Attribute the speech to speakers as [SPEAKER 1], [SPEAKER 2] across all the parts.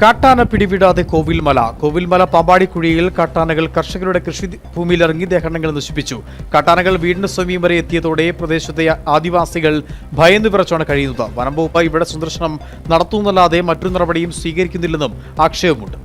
[SPEAKER 1] കാട്ടാന പിടിവിടാതെ കോവിൽമല. കോവിൽമല പാമ്പാടിക്കുഴിയിൽ കാട്ടാനകൾ കർഷകരുടെ കൃഷി ഭൂമിയിലിറങ്ങി ദേഹണ്ണങ്ങൾ നശിപ്പിച്ചു. കാട്ടാനകൾ വീടിന് സമീപം വരെ എത്തിയതോടെ പ്രദേശത്തെ ആദിവാസികൾ ഭയന്നു വിറച്ചാണ് കഴിയുന്നത്. വനം വകുപ്പ് ഇവിടെ സന്ദർശനം നടത്തുന്നല്ലാതെ മറ്റൊരു നടപടിയും സ്വീകരിക്കുന്നില്ലെന്നും ആക്ഷേപമുണ്ട്.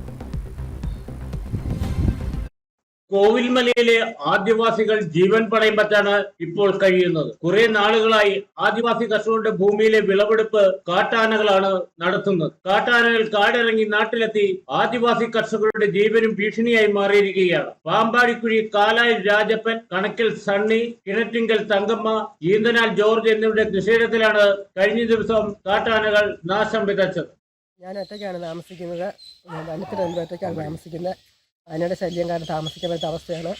[SPEAKER 2] കോവിൽമലയിലെ ആദിവാസികൾ ജീവൻ പണയം പറ്റാണ് ഇപ്പോൾ കഴിയുന്നത്. കുറെ നാളുകളായി ആദിവാസി കർഷകരുടെ ഭൂമിയിലെ വിളവെടുപ്പ് കാട്ടാനകളാണ് നടത്തുന്നത്. കാട്ടാനകൾ കാടിറങ്ങി നാട്ടിലെത്തി ആദിവാസി കർഷകരുടെ ജീവനും ഭീഷണിയായി മാറിയിരിക്കുകയാണ്. പാമ്പാടിക്കുഴി കാലായി രാജപ്പൻ കണക്കിൽ സണ്ണി കിണറ്റിങ്കൽ തങ്കമ്മ ഈന്തനാൽ ജോർജ് എന്നിവരുടെ കൃഷിയിടത്തിലാണ് കഴിഞ്ഞ ദിവസം കാട്ടാനകൾ നാശം വിതച്ചത്.
[SPEAKER 3] ഞാൻ ഒറ്റയ്ക്കാണ് താമസിക്കുന്നത്. വനത്തിനുണ്ട് ഒറ്റയ്ക്കാണ് താമസിക്കുന്നത്. അതിനോട് ശല്യം കാരണം താമസിക്കാൻ പറ്റാത്ത അവസ്ഥയാണ്.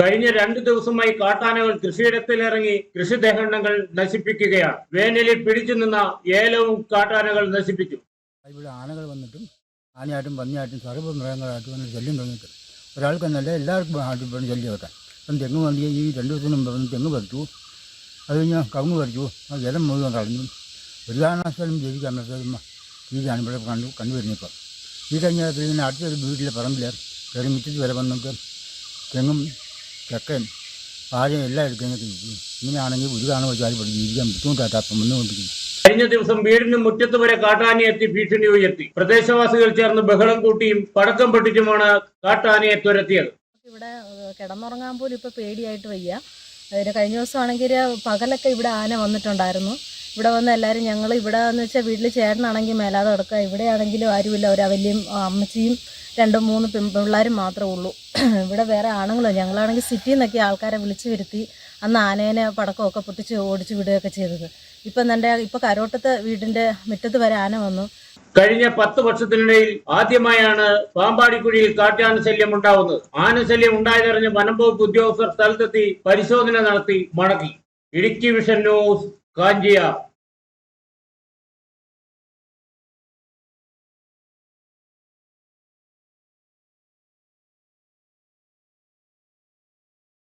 [SPEAKER 2] കഴിഞ്ഞ രണ്ടു ദിവസമായി കാട്ടാനകൾ കൃഷിയിടത്തിലിറങ്ങി കൃഷിദേഹണ്ണങ്ങൾ നശിപ്പിക്കുകയാണ്. വേനലിൽ പിടിച്ചു നിന്ന ഏലവും കാട്ടാനകൾ നശിപ്പിച്ചു.
[SPEAKER 4] ഇവിടെ ആനകൾ വന്നിട്ടും ആനയായിട്ടും പന്നിയായിട്ടും സർവ മൃഗങ്ങളായിട്ടും വന്ന് ശല്യം തുടങ്ങിയിട്ട് ഒരാൾക്കെന്നല്ല എല്ലാവർക്കും ആട്ടും വേണം ശല്യം വെക്കാൻ. ഇപ്പം തെങ്ങ് വന്നി ഈ രണ്ട് ദിവസം മുമ്പ് വന്ന് തെങ്ങ് പറിച്ചു. അത് കഴിഞ്ഞ് കവുങ്ങ് പറിച്ചു. ആ ജലം മുഴുവൻ കളഞ്ഞു. ഒരു കാരണവശാലും ജീവിക്കാൻ പറ്റാത്ത രീതിയാണ് ഇവിടെ കണ്ടു കണ്ടുവരുന്നത് ഇപ്പം ഈ കഴിഞ്ഞ പിന്നെ അടുത്തൊരു വീട്ടിലെ പറമ്പിൽ കയറി മുറ്റത്ത് വരെ വന്നിട്ട് തെങ്ങും ചക്കയും പാചകം എല്ലാം എടുക്കുന്നൊക്കെ ഇരിക്കും ഇങ്ങനെയാണെങ്കിൽ ഒരു കാരണം വെച്ചാൽ ഇവിടെ ജീവിക്കാൻ ബുദ്ധിമുട്ടായിട്ട് അപ്പം വന്നുകൊണ്ടിരിക്കുന്നു.
[SPEAKER 2] കഴിഞ്ഞ ദിവസം വീടിന് മുറ്റത്ത് വരെ കാട്ടാനെ എത്തി ഭീഷണി ഉയർത്തി. പ്രദേശവാസികൾ ചേർന്ന് ബഹളം കൂട്ടിയും പടക്കം പൊട്ടിച്ചുമാണ് കാട്ടാനയെ തുരത്തിയത്.
[SPEAKER 5] ഇവിടെ കിടന്നുറങ്ങാൻ പോലും ഇപ്പൊ പേടിയായിട്ട് വയ്യ. അതിന് കഴിഞ്ഞ ദിവസമാണെങ്കിൽ പകലൊക്കെ ഇവിടെ ആന വന്നിട്ടുണ്ടായിരുന്നു. ഇവിടെ വന്ന് എല്ലാവരും ഞങ്ങൾ ഇവിടെ എന്ന് വെച്ചാൽ വീട്ടിൽ ചേട്ടനാണെങ്കിൽ മേലാതെ കിടക്കുക ഇവിടെയാണെങ്കിലും ആരുമില്ല. ഒരു വലിയും അമ്മച്ചിയും രണ്ടും മൂന്ന് പിള്ളേരും മാത്രമേ ഉള്ളൂ. ഇവിടെ വേറെ ആണുങ്ങളോ. ഞങ്ങളാണെങ്കിൽ സിറ്റിയിൽ നിന്നൊക്കെ ആൾക്കാരെ വിളിച്ചു വരുത്തി അന്ന് ആനേനെ പടക്കമൊക്കെ പൊട്ടിച്ച് ഓടിച്ചു വിടുകയൊക്കെ ചെയ്തത്. ഇപ്പം എന്റെ ഇപ്പം കരോട്ടത്തെ വീടിന്റെ മുറ്റത്ത് വരെ ആന വന്നു.
[SPEAKER 2] കഴിഞ്ഞ പത്ത് വർഷത്തിനിടയിൽ ആദ്യമായാണ് പാമ്പാടിക്കുഴിയിൽ കാട്ടാന ശല്യം ഉണ്ടാവുന്നത്. ആനശല്യം ഉണ്ടായതറിഞ്ഞ് വനം വകുപ്പ് ഉദ്യോഗസ്ഥർ സ്ഥലത്തെത്തി പരിശോധന നടത്തി മടക്കി. Idukki vision news Kanjia